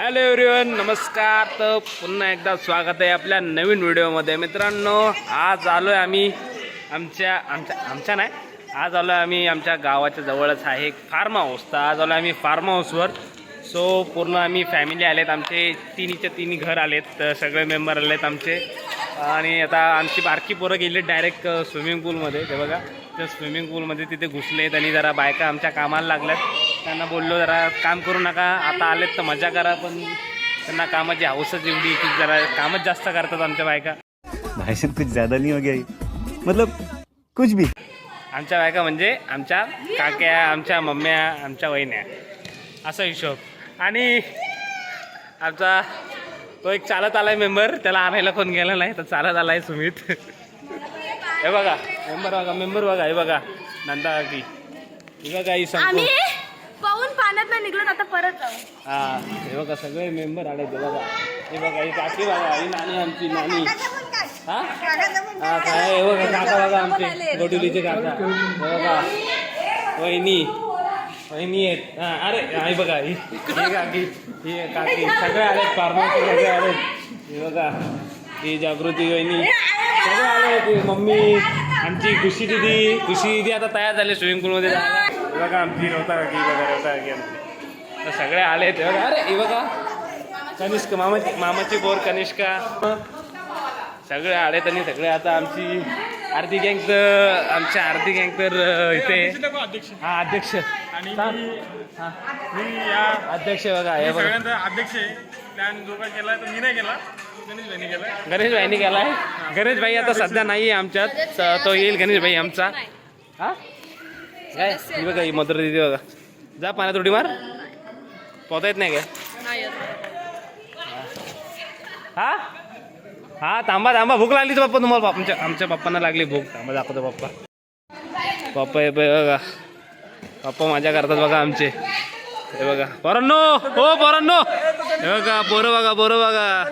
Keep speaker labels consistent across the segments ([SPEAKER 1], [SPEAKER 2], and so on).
[SPEAKER 1] Hello everyone नमस्कार. तर पुन्हा एकदा स्वागत आहे आपल्या नवीन व्हिडिओमध्ये. मित्रांनो आज आलो आहे आम्ही आमच्या आमच्या आमच्या नाही. आज आलो आहे आम्ही आमच्या गावाच्या जवळच आहे एक फार्म हाऊस तर आज आलो आहे आम्ही फार्म हाऊसवर सो पूर्ण आम्ही फॅमिली आलेत. आमचे तिन्हीच्या तिन्ही घर आलेत. तर सगळे मेंबर आलेत आमचे. आणि आता आमची बारकी पोरं गेली डायरेक्ट स्विमिंग पूलमध्ये ते बघा त्या स्विमिंग पूलमध्ये तिथे घुसलेत आणि जरा बायका आमच्या कामाला लागल्यात. त्यांना बोललो जरा काम करू नका आता आलेत तर मजा करा पण त्यांना कामाची हौसच एवढी की जरा कामच जास्त करतात आमच्या बायका.
[SPEAKER 2] भाई साहब कुछ ज्यादा नहीं हो गया ये? मतलब कुछ भी।
[SPEAKER 1] आमच्या बायका म्हणजे आमच्या काक्या आमच्या मम्म्या आमच्या वहिन्या. असा हिशोब. आणि आमचा तो एक चालत आलाय मेंबर त्याला आणायला कोण गेला नाही तर चालत आलाय सुमित. हे बघा मेंबर बघा मेंबर बघा हे बघा नंदा काकी. हे बघा ही
[SPEAKER 3] पाहून पाण्यात नाही निघलो आता परत जाऊ.
[SPEAKER 1] हा हे बघा सगळे मेंबर आले ते बघा. हे बघा ही काकी बघा ही नानी आमची नानी. हा? हा काय हे बघा काका बघा आमचे गोडुलीचे काका. हे बघा वहिनी. वहिनी आहेत. हा अरे आई बघा ही ही काकी ही काकी. सगळे आले फार्मसी सगळे आले. हे बघा ही जागृती वहिनी. सगळे आले ते मम्मी आमची खुशी दिदी. खुशी दिदी आता तयार झाली स्विमिंग पूलमध्ये जायला. बघा आमची रवता काकी बघा रवता काकी आमची. तर सगळे आले ते बघा. अरे हे बघा. कनिष्क मामाची मामाची बोर कनिष्का. सगळे आले त्यांनी सगळे आता आमची आरती गँग तर आमच्या आरती गँग तर इथे. हा अध्यक्ष.
[SPEAKER 4] आणि
[SPEAKER 1] सांग.
[SPEAKER 4] मी
[SPEAKER 1] हा,
[SPEAKER 4] मी या
[SPEAKER 1] अध्यक्ष बघा हे बघा.
[SPEAKER 4] सगळ्यांचा अध्यक्ष आहे. प्लॅन जो काय केला तो मी नाही केला. गणेश भाईने केला
[SPEAKER 1] गणेश भाईनी केलाय. गणेश भाई आता सध्या नाही आहे आमच्यात. तर तो येईल गणेश भाई आमचा. हा? काय? ही बघा ही मदर दिदी बघा. जा पाण्यात उडी मार. पोहता येत नाही काय? हा? हा थांबा थांबा. भूक लागली बाप्पा तुम्हाला आमच्या आमच्या बाप्पांना लागली भूक. थांबा दाखवतो पप्पा पप्पा हे बघा. पप्पा माझ्या करतात बघा आमचे. हे बघा. पोरांनो! हो पोरांनो! हे बघा पोरं बघा पोरं बघा.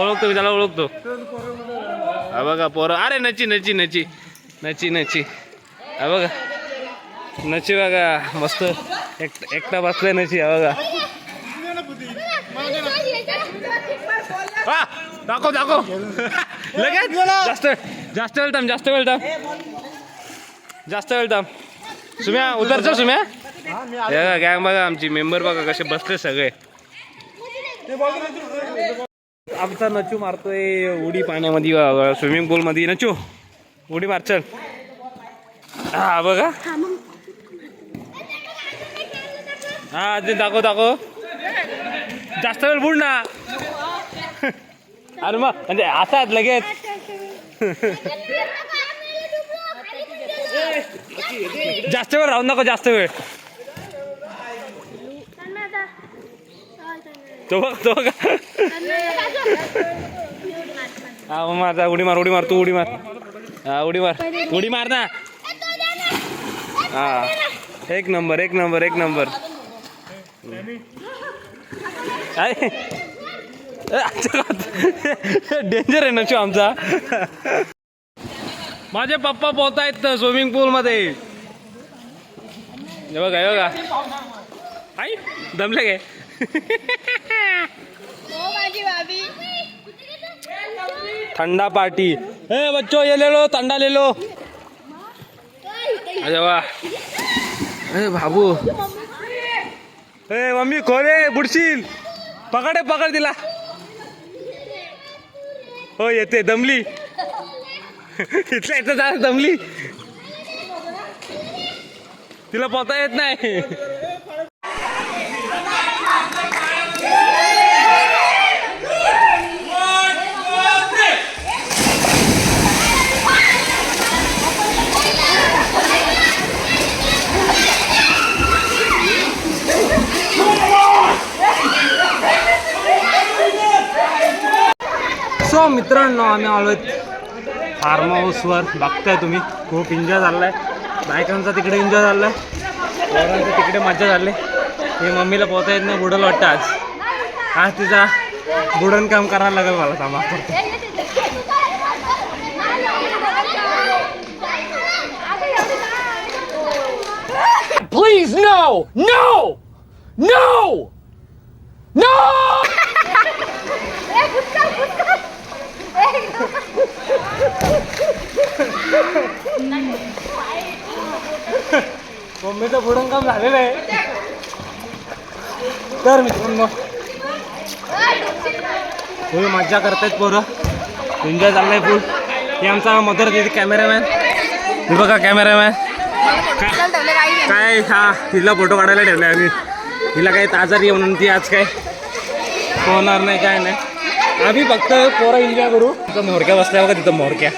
[SPEAKER 1] ओळखतो मी त्याला ओळखतो. हा बघा पोरं. अरे नची नची नची. नची नची. हा बघा. नची बघा मस्त. एक एकटा बसलाय नची हा बघा. दाखव दाखव. लगेच? जास्त जास्त वेळ थांब जास्त वेळ थांब. जास्त वेळ थांब. सुम्या उतरचं सुम्या. गॅंग बघा आमची. मेंबर बघा कसे बसले सगळे. आमचा नचू मारतोय उडी पाण्यामध्ये स्विमिंग पूल मध्ये. नचू उडी मार चल. हा बघा. हा ते दाखव दाखव. जास्त वेळ बुड ना. अरे मग म्हणजे असाच लगेच. जास्त वेळ राहू नको जास्त वेळ. तो बघ तो बघ. हा मग मार जा, उडी मार उडी मार तू उडी मार. हा उडी मार. उडी मार ना. हा. एक नंबर एक नंबर एक नंबर. काय डेंजर आहे ना शो आमचा? माझे पप्पा पोहतायत स्विमिंग पूल मध्ये. हे बघा हे बघा. आई दमले
[SPEAKER 3] माझी भाभी.
[SPEAKER 1] ठंडा पार्टी. ए बच्चो ये ले लो ठंडा ले लो. अरे वाह ए बाबू ए मम्मी खोरे बुडशील पकड पकड तिला हो येते दमली इथल्या इथं जा दमली तिला पोहता येत नाही. सो मित्रांनो आम्ही आलो आहेत फार्म हाऊसवर बघताय तुम्ही खूप एन्जॉय झालाय बायकांचा तिकडे एन्जॉय आहे. पोरांचा तिकडे मजा झाली. हे मम्मीला पोहता येत नाही बुडल वाटतं आज. आज तिचा बुडण काम करायला लागेल मला थांबा.
[SPEAKER 5] Please, no! No! No!
[SPEAKER 1] मम्मीचं बुडून काम झालेलं आहे. तर मित्रांनो. तुम्ही मज्जा करतायत पोरं. एन्जॉय चाललाय फुल हे आमचा मदर दिदी कॅमेरामॅन हे बघा कॅमेरामॅन काय हा हिला फोटो काढायला ठेवलाय आम्ही. हिला काही आजारी आहे म्हणून ती आज काय होणार नाही काय नाही. आम्ही फक्त पोरं एन्जॉय करू. तिथं मोरक्या बसल्या बघा तिथं मोरक्या.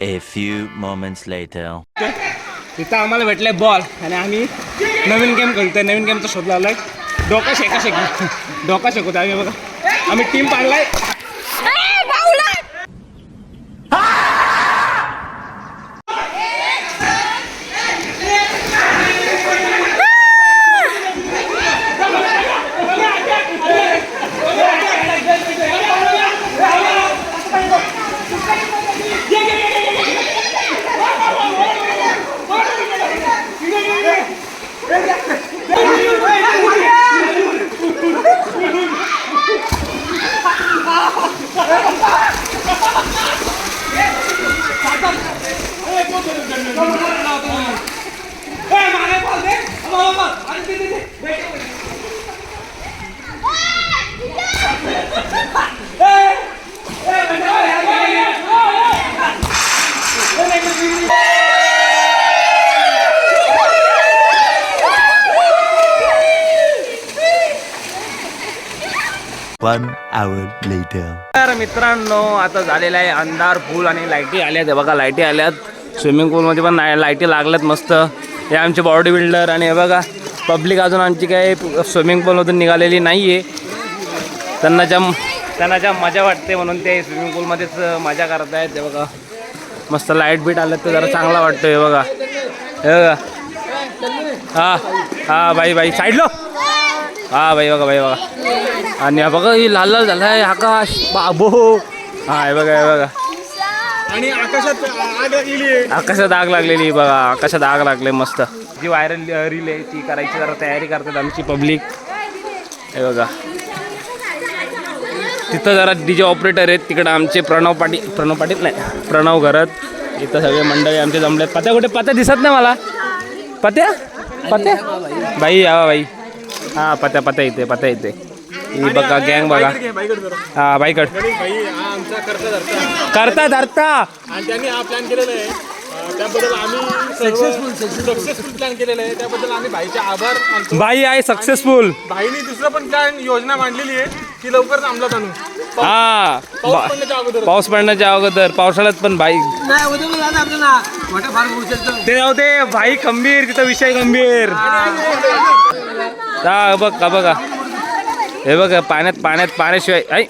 [SPEAKER 5] A few moments later.
[SPEAKER 1] तिथं आम्हाला भेटलाय बॉल आणि आम्ही नवीन गेम खेळतोय. नवीन गेमचा शोध लावलाय. डोका शेका शेक डोका शेकवतो आम्ही बघा. आम्ही टीम पाडलाय.
[SPEAKER 5] Later.
[SPEAKER 1] तर मित्रांनो आता झालेला आहे अंधार फुल आणि लाईटी आल्यात. हे बघा लाईटी आल्यात. स्विमिंग पूलमध्ये पण लाईटी लागल्यात मस्त. हे आमचे बॉडी बिल्डर आणि हे बघा पब्लिक अजून आमची काय स्विमिंग पूलमधून निघालेली नाही आहे त्यांना ज्या त्यांना ज्या मजा वाटते म्हणून ते स्विमिंग पूलमध्येच मजा करत आहेत हे बघा. मस्त लाइट बीट आलं तर जरा चांगला वाटतो हे बघा. हे बघा. हा हा बाई बाई. साईडलो हा बाई बघा बाई बघा. आणि हा बघा ही लाल लाल झाला आहे आकाश. बाबो. हा हे बघा हे बघा.
[SPEAKER 4] आणि आकाशात आग गेली
[SPEAKER 1] आकाशात आग लागलेली बघा आकाशात आग लागले मस्त. जी व्हायरल रील आहे ती करायची जरा तयारी करतात आमची पब्लिक हे बघा. तिथं जरा डी जे ऑपरेटर आहेत तिकडं आमचे प्रणव पाटील प्रणव पाटील नाही प्रणव घरत. इथं सगळे मंडळी आमचे जमलेत. पत्या कुठे? पत्या दिसत नाही मला. पत्या? पत्या? बाई या बाई. हा पत्या पत्या इथे पत्या इथे. ही बघा गँग बघा. हा बाईकड.
[SPEAKER 4] भाई आमचा करता धरता.
[SPEAKER 1] करता धरता.
[SPEAKER 4] आणि त्यांनी हा प्लॅन केलेला आहे. अं, त्याबद्दल आम्ही सक्सेसफुल सक्सेसफुल प्लॅन केलेला आहे. त्याबद्दल आम्ही भाईचे आभार मानतो.
[SPEAKER 1] बाई आहे सक्सेसफुल
[SPEAKER 4] भाईने दुसरं पण काय योजना मांडलेली आहे. लवकरच अंमलात आणू.
[SPEAKER 1] हा.
[SPEAKER 4] पाऊस पडण्याच्या अगोदर.
[SPEAKER 1] पाऊस पडण्याच्या अगोदर. पावसाळ्यात पण भाई ते नव्हते भाई खंबीर तिथं विषय गंभीर हा बघ का बघा. हे बघ पाण्यात पाण्यात पाण्याशिवाय ऐ.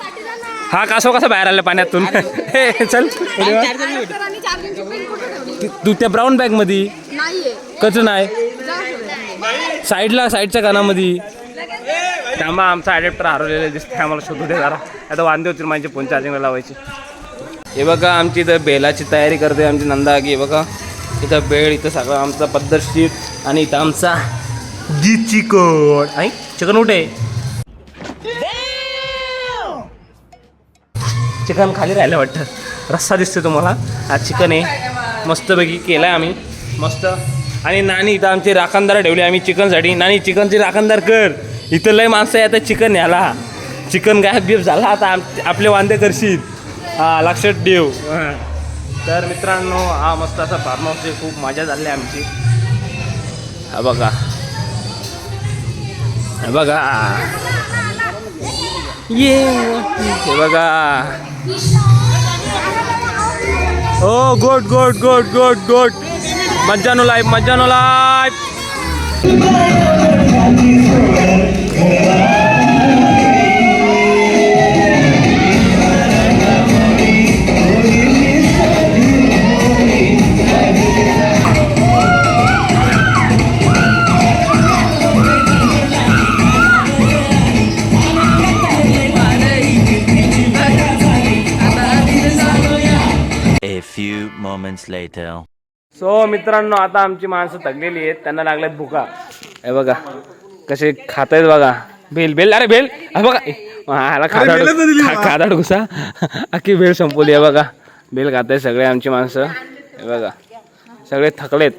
[SPEAKER 1] हा कासव कसा बाहेर आला पाण्यातून? हे चल. तू त्या ब्राऊन बॅगमध्ये
[SPEAKER 3] नाहीये.
[SPEAKER 1] कच नाही? साईडला साईडच्या कानामध्ये त्यामुळे आमचा ॲडॅप्टर हरवलेला दिसते आम्हाला शोधू दे जरा. आता वांदे होतील माझे फोन चार्जिंगला लावायचे. हे बघा आमची इथं बेलाची तयारी करते आमची नंदा आगी हे बघा. इथं बेळ इथं सगळं आमचा पद्धतशीर आणि इथं आमचा दी चिकन आई चिकन उठे चिकन खाली राहिलं वाटतं. रस्सा दिसतोय तुम्हाला. आज चिकन आहे. मस्तपैकी केलं आहे आम्ही. मस्त. आणि नानी इथं आमची राखणदार ठेवली आम्ही चिकनसाठी. नानी चिकनची राखणदार कर. इथं लय माणसं आहे आता चिकन न्याला चिकन गायब बिब झाला आता आम आपले वांदे करशील. हा लक्षात ठेव. हां. तर मित्रांनो हा मस्त असा फार्म हाऊस खूप मजा झाली आमची. हा बघा. बघा. ये. हे बघा. ओ गोट गोट गोट गोट गोट मज्जानो लाईफ मज्जानो लाईफ
[SPEAKER 5] later.
[SPEAKER 1] सो मित्रांनो आता आमची माणसं थकलेली आहेत. त्यांना लागल्यात भुका. हे बघा कसे खात आहेत बघा. बेल बेल अरे बेल हा बघा. ए, हाला खादाड खा- खादाड घुसा. अख्खी बेल संपवली आहे बघा. बेल खात आहेत सगळे आमची माणसं. हे बघा. सगळे थकलेत.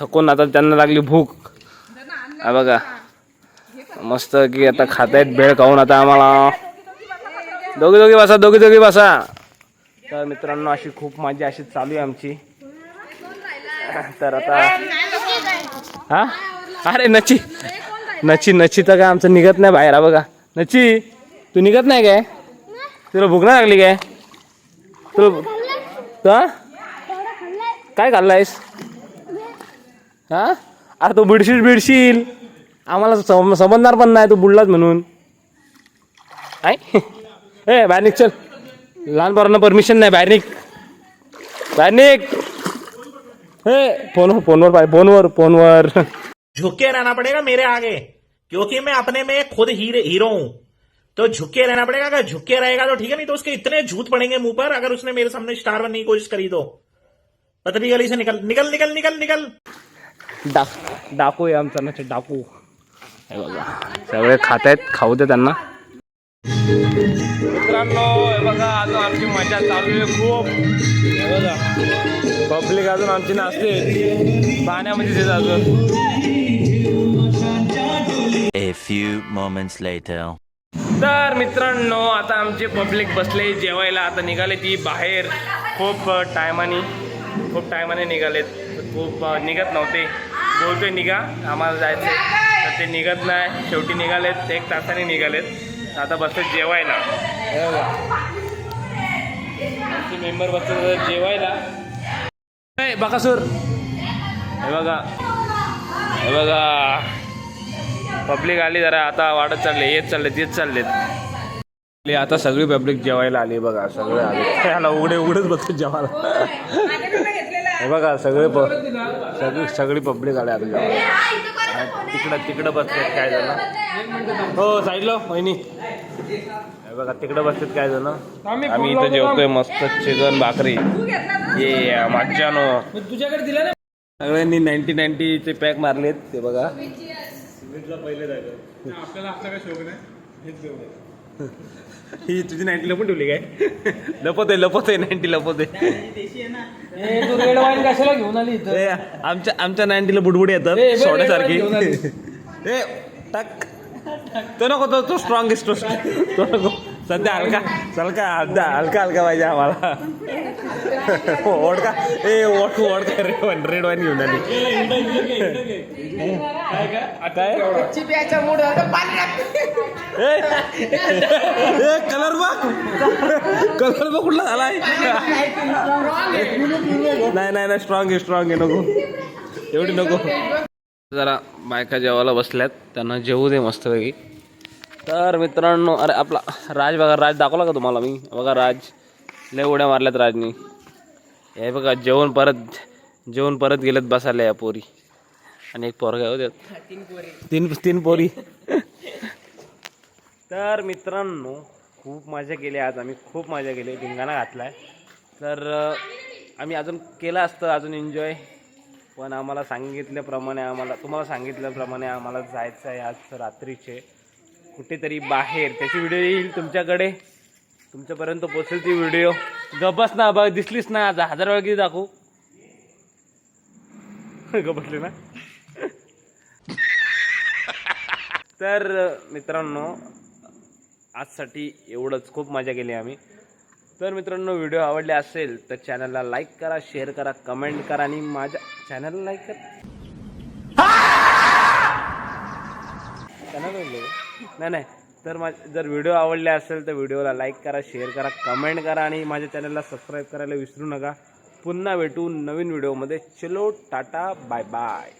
[SPEAKER 1] थकून आता त्यांना लागली भूक. हा बघा. मस्त की आता खात आहेत बेळ खाऊन आता आम्हाला. दोघी दोघी बसा दोघी दोघी बसा. तर मित्रांनो अशी खूप मजा अशी चालू आहे आमची. तर आता हा? अरे नची. नची नची तर काय आमचं निघत नाही बाहेर बघा. नची तू निघत नाही काय? तुला भूक नाही लागली काय? तुला काय खाल्लायस? हा? अरे तू बिडशील बिडशील. आम्हाला सम- समजणार पण नाही तू बुडलाच म्हणून. काय ए बाहेर निघ चल. लहान पोरांना परमिशन नाही बाहेर निघ. बाहेर निघ. ए फोन फोनवर पाय फोनवर फोनवर.
[SPEAKER 6] झुक के रहना पड़ेगा मेरे आगे क्योंकि मैं अपने में खुद हीरे हीरो हूं। तो झुक के रहना पड़ेगा अगर झुक के रहेगा तो ठीक है नहीं तो उसके इतने झूठ पड़ेंगे मुंह पर अगर उसने मेरे सामने स्टार बनने की कोशिश करी तो। पतली गली से निकल निकल निकल निकल निकल।
[SPEAKER 1] डाक डाकू आहे आमचा ना डाकू. हे बघा सगळे खात आहेत खाऊ दे त्यांना. मित्रांनो हे बघा अजून आमची मजा चालू आहे खूप. बघा पब्लिक अजून आमची नाचते. पाण्यामध्ये येत अजून.
[SPEAKER 5] A few moments later.
[SPEAKER 1] तर मित्रांनो आता आमचे पब्लिक बसले जेवायला. आता निघाले ती बाहेर. खूप टायमाने खूप टायमाने निघालेत. खूप निघत नव्हते. बोलतोय निघा आम्हाला जायचं तर ते निघत नाही. शेवटी निघालेत. एक तासाने निघालेत. आता बसले जेवायला. हे बघा. आमचे मेंबर बसले जेवायला. ए, बकासूर. हे बघा. हे बघा. पब्लिक आली जरा आता वाढत चालले येत चाललेत येत चाललेत. आता सगळी पब्लिक जेवायला आली बघा सगळे आले. त्याला उघडे उघडेच बसतो जेवायला. हे बघा सगळे प- सगळी सगळी पब्लिक आले आता जेवायला. तिकडं तिकडं बसलेत काय झालं? हो साईडला वहिनी. हे बघा तिकडं बसलेत काय झालं आम्ही इथं जेवतोय मस्त चिकन भाकरी. ये मज्जानो तुझ्याकडे दिलं सगळ्यांनी नाईन्टी नाईन्टीचे पॅक मारलेत ते बघा.
[SPEAKER 4] आपल्याला आपला काय शोक नाही. हेच जेवढं
[SPEAKER 1] ही तुझी नाईन्टी लपून ठेवली काय? लपत आहे लपत आहे नाईन्टी लपत आहे
[SPEAKER 7] कशाला घेऊन आली
[SPEAKER 1] आमच्या आमच्या नाईन्टीला बुडबुडी येतात सोड्यासारखी. ए टाक. तो नको तो तो स्ट्रॉंगेस्ट तो नको. सध्या हलका हलका हलका हलका हलका पाहिजे आम्हाला. ओढका. ए ओढ ओढका रेड वाईन रेड वाईन घेऊन आली. काय? कलर बघ. कलर बघ कुठला झालाय. नाही नाही नाही स्ट्रॉंग आहे स्ट्रॉंग आहे नको. एवढी नको. जरा बायका जेवायला बसल्यात त्यांना जेवू दे मस्तपैकी. तर मित्रांनो अरे आपला राज बघा राज दाखवला का तुम्हाला मी? बघा राज लय उड्या मारल्यात राजनी. हे बघा जेवण परत जेवण परत गेलेत बसायला या पोरी. आणि एक पोरगा होत्यात तीन तीन पोरी. तर मित्रांनो खूप मजा केली आज. आम्ही खूप मजा केली. धिंगाणा घातलाय. तर अं, आम्ही अजून केलं असतं अजून एन्जॉय पण आम्हाला सांगितल्याप्रमाणे आम्हाला तुम्हाला सांगितल्याप्रमाणे आम्हाला जायचं आहे आज रात्रीचे. कुठेतरी बाहेर. त्याची व्हिडिओ येईल तुमच्याकडे. तुमच्यापर्यंत पोचेल ती व्हिडिओ गबस ना बघ दिसलीच ना आज. हजार वेळा किती दाखवू? गबसले ना. तर मित्रांनो आजसाठी एवढंच. खूप मजा केली आम्ही. तर मित्रांनो व्हिडिओ आवडले असेल तर चॅनलला लाईक करा शेअर करा कमेंट करा आणि माझ्या चॅनलला लाईक करा. नाही नाही. तर मा जर व्हिडिओ आवडले असेल तर व्हिडिओला लाईक करा शेअर करा कमेंट करा आणि माझ्या चॅनलला सबस्क्राईब करायला विसरू नका. पुन्हा भेटू नवीन व्हिडिओमध्ये. चलो टाटा बाय बाय